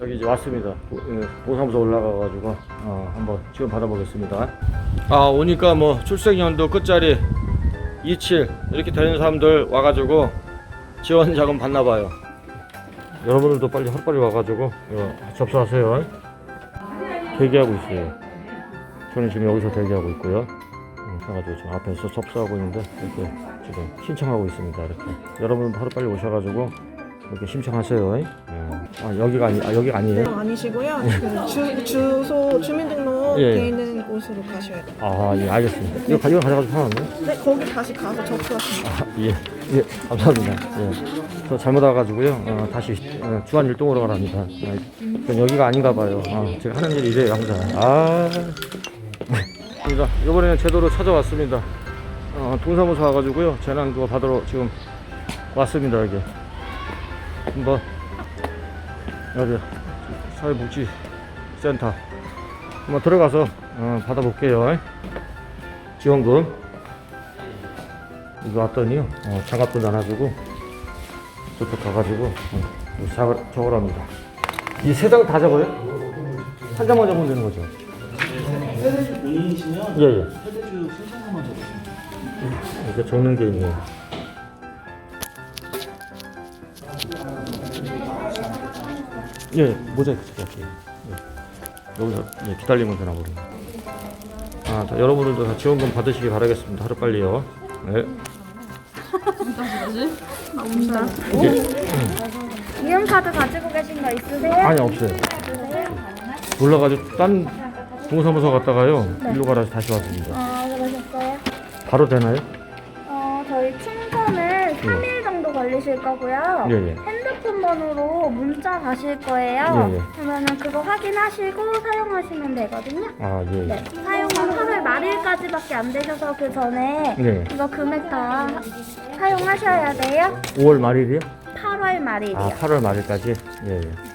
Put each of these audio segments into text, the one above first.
여기 이제 왔습니다. 보- 예, 올라가가지고 어, 한번 지원 받아보겠습니다. 아 오니까 뭐 출생연도 끝자리 27 이렇게 되는 사람들 와가지고 지원 자금 받나 봐요. 여러분들도 빨리 하루빨리 와가지고 어, 접수하세요. 대기하고 있어요. 저는 지금 여기서 대기하고 있고요. 음, 그래가지고 지금 앞에서 접수하고 있는데 이렇게 지금 신청하고 있습니다. 이렇게 여러분도 하루 빨리 오셔가지고 이렇게 신청하세요. 예. 아 여기가 아니 아 여기가 아니에요? 아니시고요. 그 주, 주소 주민등록 예. 돼 있는 곳으로 가셔야 돼요. 아, 예, 알겠습니다. 이거, 가- 이거 가져가도 상관없나요? 네, 거기 다시 가서 접수하시면 돼요. 아, 예, 예, 감사합니다. 예. 저 잘못 와가지고요. 어, 다시 어, 주한 일동으로 가랍니다. 아, 전 여기가 아닌가 봐요. 아, 제가 하는 일이 이래요, 항상. 아, 입니다. 이번에는 제도로 찾아왔습니다. 어, 동사무소 와가지고요. 재난 그거 받으러 지금 왔습니다, 여기. 한번, 여기, 사회복지센터. 한번 들어가서 어, 받아볼게요. 지원금. 이거 왔더니요 어, 장갑도 나눠주고 저쪽 가가지고 어, 작을, 적으랍니다 이 세 장 다 적어요? 한 장만 적으면 되는 거죠? 세대주 본인이시면 예 예 세대주 신청서만 적으시면 돼요. 이렇게 적는 게 있네요 예 모자이크 찍을게요 예. 여기서 예, 기다리면 되나 모르겠네 아, 자, 여러분들도 다 지원금 받으시기 바라겠습니다 하루 빨리요 네. 이게 이용카드 가지고 계신 거 있으세요? 아니 없어요 몰라가지고 딴 동사무소 갔다가요 일로 가라 다시 왔습니다 아 그러셨어요? 바로 되나요? 어 저희 3일 걸리실 거고요. 예, 예. 핸드폰 번호로 문자 가실 거예요. 예, 예. 그러면은 그거 확인하시고 사용하시면 되거든요. 아 예 네. 사용은 8월 말일까지밖에 안 되셔서 그 전에 네. 이거 금액 다 사용하셔야 돼요. 5월 말일이요? 8월 말일이요. 아 8월 말일까지? 예 예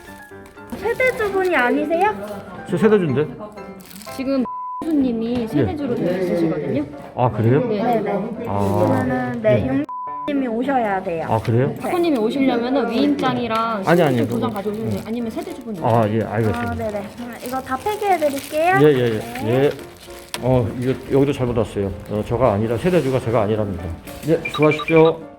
세대주분이 아니세요? 저 세대주인데? 지금 교수님이 세대주로 되어 있으시거든요. 아 그래요? 네네. 아, 그러면은 네 용님이 오셔야 돼요. 아 그래요? 사모님이 오시려면 위임장이랑 아니, 아니, 도장 그거- 가져오시면 돼요. 아니면 세대주분이 아 예 아, 알겠습니다. 네네. 이거 다 폐기해 드릴게요. 예예 예. 예, 어 이거 여기도 잘못 왔어요. 어, 저가 아니라 세대주가 제가 아니랍니다. 예 수고하십시오